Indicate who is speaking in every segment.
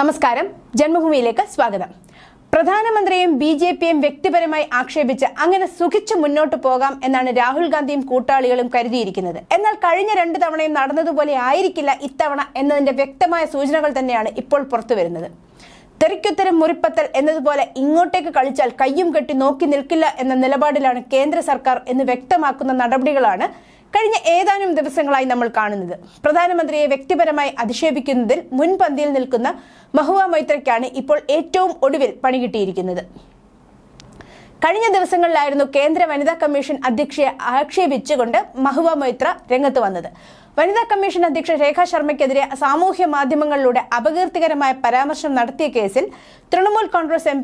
Speaker 1: നമസ്കാരം. ജന്മഭൂമിയിലേക്ക് സ്വാഗതം. പ്രധാനമന്ത്രിയും ബി ജെ പിയും വ്യക്തിപരമായി ആക്ഷേപിച്ച് അങ്ങനെ സുഖിച്ചു മുന്നോട്ട് പോകാം എന്നാണ് രാഹുൽ ഗാന്ധിയും കൂട്ടാളികളും കരുതിയിരിക്കുന്നത്. എന്നാൽ കഴിഞ്ഞ രണ്ട് തവണയും നടന്നതുപോലെ ആയിരിക്കില്ല ഇത്തവണ എന്നതിന്റെ വ്യക്തമായ സൂചനകൾ തന്നെയാണ് ഇപ്പോൾ പുറത്തുവരുന്നത് തെറിക്കുത്തരം മുറിപ്പത്തൽ എന്നതുപോലെ ഇങ്ങോട്ടേക്ക് കളിച്ചാൽ കയ്യും കെട്ടി നോക്കി നിൽക്കില്ല എന്ന നിലപാടിലാണ് കേന്ദ്ര സർക്കാർ എന്ന് വ്യക്തമാക്കുന്ന നടപടികളാണ് കഴിഞ്ഞ ഏതാനും ദിവസങ്ങളായി നമ്മൾ കാണുന്നത്. പ്രധാനമന്ത്രിയെ വ്യക്തിപരമായി അധിക്ഷേപിക്കുന്നതിൽ മുൻപന്തിയിൽ നിൽക്കുന്ന മഹുവ മൈത്രയ്ക്കാണ് ഇപ്പോൾ ഏറ്റവും ഒടുവിൽ പണികിട്ടിയിരിക്കുന്നത് കഴിഞ്ഞ ദിവസങ്ങളിലായിരുന്നു കേന്ദ്ര വനിതാ കമ്മീഷൻ അധ്യക്ഷയെ ആക്ഷേപിച്ചുകൊണ്ട് മഹുവ മൈത്ര രംഗത്ത് വന്നത്. വനിതാ കമ്മീഷൻ അധ്യക്ഷ രേഖ ശർമ്മയ്ക്കെതിരെ സാമൂഹ്യ മാധ്യമങ്ങളിലൂടെ അപകീർത്തികരമായ പരാമർശം നടത്തിയ കേസിൽ തൃണമൂൽ കോൺഗ്രസ് എം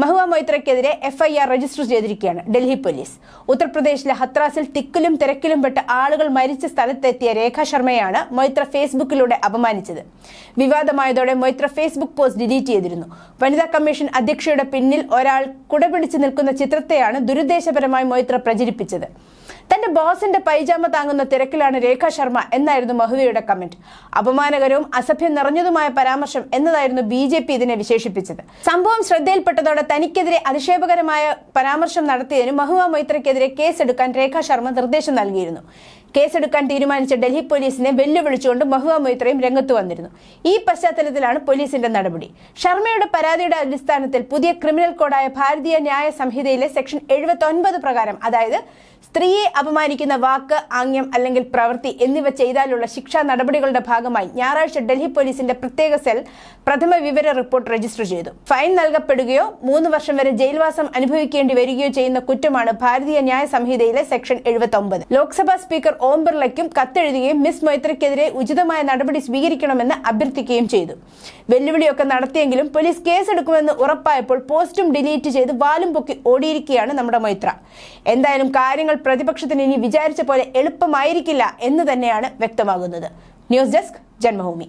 Speaker 1: മഹുവ മൊയ്ത്രയ്ക്കെതിരെ എഫ്ഐആർ രജിസ്റ്റർ ചെയ്തിരിക്കുകയാണ് ഡൽഹി പോലീസ്. ഉത്തർപ്രദേശിലെ ഹത്രാസിൽ തിക്കിലും തിരക്കിലും പെട്ട് ആളുകൾ മരിച്ച സ്ഥലത്തെത്തിയ രേഖ ശർമ്മയാണ് മൊയ്ത്ര ഫേസ്ബുക്കിലൂടെ അപമാനിച്ചത്. വിവാദമായതോടെ മൊയ്ത്ര ഫേസ്ബുക്ക് പോസ്റ്റ് ഡിലീറ്റ് ചെയ്തിരുന്നു. വനിതാ കമ്മീഷൻ അധ്യക്ഷയുടെ പിന്നിൽ ഒരാൾ കുടപിടിച്ച് നിൽക്കുന്ന ചിത്രത്തെയാണ് ദുരുദ്ദേശപരമായി മൊയ്ത്ര പ്രചരിപ്പിച്ചത്. തന്റെ ബോസിന്റെ പൈജാമ താങ്ങുന്ന തിരക്കിലാണ് രേഖ ശർമ്മ എന്നായിരുന്നു മഹുവയുടെ കമന്റ്. അപമാനകരവും അസഭ്യം നിറഞ്ഞതുമായ പരാമർശം എന്നതായിരുന്നു ബി ഇതിനെ വിശേഷിപ്പിച്ചത്. സംഭവം ശ്രദ്ധയിൽപ്പെട്ടതോടെ തനിക്കെതിരെ അധിക്ഷേപകരമായ പരാമർശം നടത്തിയതിന് മഹുവ മൈത്രയ്ക്കെതിരെ കേസെടുക്കാൻ രേഖാ ശർമ്മ നിർദ്ദേശം നൽകിയിരുന്നു. കേസെടുക്കാൻ തീരുമാനിച്ച ഡൽഹി പോലീസിനെ വെല്ലുവിളിച്ചുകൊണ്ട് മഹുവ മൊയ്ത്രയും രംഗത്ത് വന്നിരുന്നു. ഈ പശ്ചാത്തലത്തിലാണ് പോലീസിന്റെ നടപടി. ശർമ്മയുടെ പരാതിയുടെ അടിസ്ഥാനത്തിൽ പുതിയ ക്രിമിനൽ കോഡായ ഭാരതീയ ന്യായ സംഹിതയിലെ സെക്ഷൻ എഴുപത്തി പ്രകാരം അതായത് സ്ത്രീയെ അപമാനിക്കുന്ന വാക്ക് ആംഗ്യം അല്ലെങ്കിൽ പ്രവൃത്തി എന്നിവ ചെയ്താലുള്ള ശിക്ഷാ നടപടികളുടെ ഭാഗമായി ഞായറാഴ്ച ഡൽഹി പോലീസിന്റെ പ്രത്യേക സെൽ പ്രഥമ വിവര റിപ്പോർട്ട് രജിസ്റ്റർ ചെയ്തു. ഫൈൻ നൽകപ്പെടുകയോ മൂന്ന് വർഷം വരെ ജയിൽവാസം അനുഭവിക്കേണ്ടി വരികയോ ചെയ്യുന്ന കുറ്റമാണ് ഭാരതീയ ന്യായ സംഹിതയിലെ സെക്ഷൻ എഴുപത്തി ലോക്സഭാ സ്പീക്കർ ഓം ബിർളയ്ക്കും കത്തെഴുതുകയും മിസ് മൊയ്ത്രയ്ക്കെതിരെ ഉചിതമായ നടപടി സ്വീകരിക്കണമെന്ന് അഭ്യർത്ഥിക്കുകയും ചെയ്തു. വെല്ലുവിളിയൊക്കെ നടത്തിയെങ്കിലും പോലീസ് കേസെടുക്കുമെന്ന് ഉറപ്പായപ്പോൾ പോസ്റ്റും ഡിലീറ്റ് ചെയ്ത് വാലും പൊക്കി ഓടിയിരിക്കുകയാണ് നമ്മുടെ മൈത്ര. എന്തായാലും കാര്യങ്ങൾ പ്രതിപക്ഷത്തിന് ഇനി വിചാരിച്ച പോലെ എളുപ്പമായിരിക്കില്ല എന്ന് തന്നെയാണ് വ്യക്തമാകുന്നത്. News desk Janmabhumi.